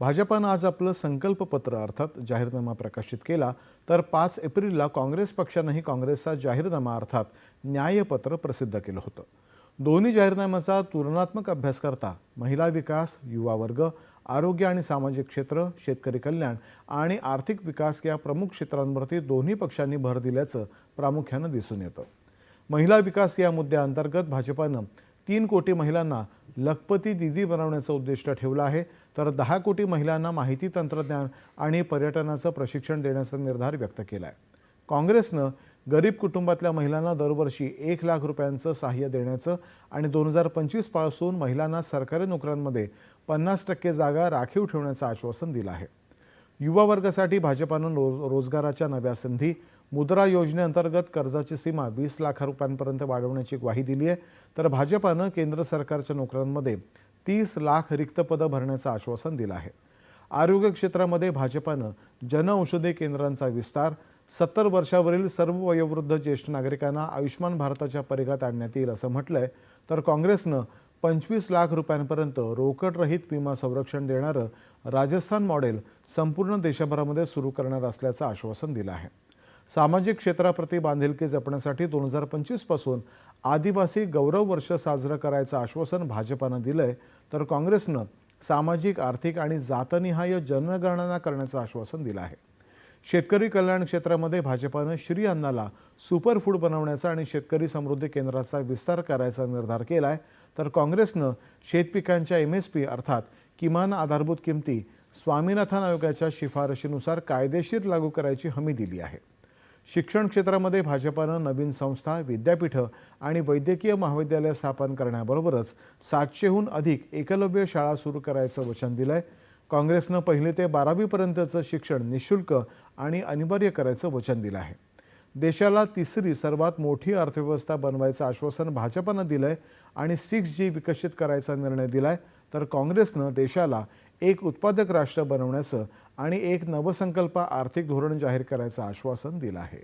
भाजपानं आज आपलं संकल्पपत्र अर्थात जाहीरनामा प्रकाशित केला तर पाच एप्रिलला काँग्रेस पक्षानंही काँग्रेसचा जाहीरनामा अर्थात न्यायपत्र प्रसिद्ध केलं होतं. दोन्ही जाहीरनाम्याचा तुलनात्मक अभ्यास करता महिला विकास युवा वर्ग आरोग्य आणि सामाजिक क्षेत्र शेतकरी कल्याण आणि आर्थिक विकास या प्रमुख क्षेत्रांवरती दोन्ही पक्षांनी भर दिल्याचं प्रामुख्यानं दिसून येतं. महिला विकास या मुद्द्याअंतर्गत भाजपानं तीन कोटी महिलांना लखपती दिदी बनवण्याचं उद्दिष्ट ठेवलं आहे. तर दहा कोटी महिलांना माहिती तंत्रज्ञान आणि पर्यटनाचं प्रशिक्षण देण्याचा निर्धार व्यक्त केला आहे काँग्रेसनं गरीब कुटुंबातल्या महिलांना दरवर्षी एक लाख रुपयांचं सहाय्य देण्याचं आणि दोन हजार पंचवीसपासून महिलांना सरकारी नोकऱ्यांमध्ये पन्नास टक्के जागा राखीव ठेवण्याचं आश्वासन दिलं आहे. युवा वर्गासाठी भाजपानं रो रोजगाराच्या नव्या संधी मुद्रा योजनेअंतर्गत कर्जाची सीमा वीस लाख रुपयांपर्यंत वाढवण्याची ग्वाही दिली आहे. तर भाजपानं केंद्र सरकारच्या नोकऱ्यांमध्ये तीस लाख रिक्त पदं भरण्याचं आश्वासन दिलं आहे. आरोग्य क्षेत्रामध्ये भाजपानं जनऔषधी केंद्रांचा विस्तार सत्तर वर्षावरील सर्व वयोवृद्ध ज्येष्ठ नागरिकांना आयुष्मान भारताच्या परिघात आणण्यात येईल असं म्हटलंय. तर काँग्रेसनं पंचवीस लाख रुपयांपर्यंत रोकडरहित विमा संरक्षण देणारं राजस्थान मॉडेल संपूर्ण देशभरामध्ये सुरू करणार असल्याचं आश्वासन दिलं आहे. सामाजिक क्षेत्राप्रती बांधिलकी जपण्यासाठी दोन हजार पंचवीसपासून आदिवासी गौरव वर्ष साजरं करायचं आश्वासन भाजपानं दिलं आहे तर काँग्रेसनं सामाजिक आर्थिक आणि जातनिहाय जनगणना करण्याचं आश्वासन दिलं आहे. शेतकरी कल्याण क्षेत्रामध्ये भाजपानं श्री अन्नाला सुपर फूड बनवण्याचा आणि शेतकरी समृद्धी केंद्राचा विस्तार करायचा निर्धार केला आहे तर काँग्रेसनं शेतपिकांच्या एम एस पी अर्थात किमान आधारभूत किमती स्वामीनाथन आयोगाच्या शिफारशीनुसार कायदेशीर लागू करायची हमी दिली आहे. शिक्षण क्षेत्रामध्ये भाजपानं नवीन संस्था विद्यापीठं आणि वैद्यकीय महाविद्यालय स्थापन करण्याबरोबरच सातशेहून अधिक एकलव्य शाळा सुरू करायचं वचन दिलं आहे काँग्रेसनं पहिले ते बारावीपर्यंतचं शिक्षण निशुल्क आणि अनिवार्य करायचं वचन दिलं आहे. देशाला तिसरी सर्वात मोठी अर्थव्यवस्था बनवायचं आश्वासन भाजपानं दिलं आहे आणि सिक्स जी विकसित करायचा निर्णय दिला आहे तर काँग्रेसनं देशाला एक उत्पादक राष्ट्र बनवण्याचं आणि एक नवसंकल्प आर्थिक धोरण जाहीर करायचं आश्वासन दिलं आहे.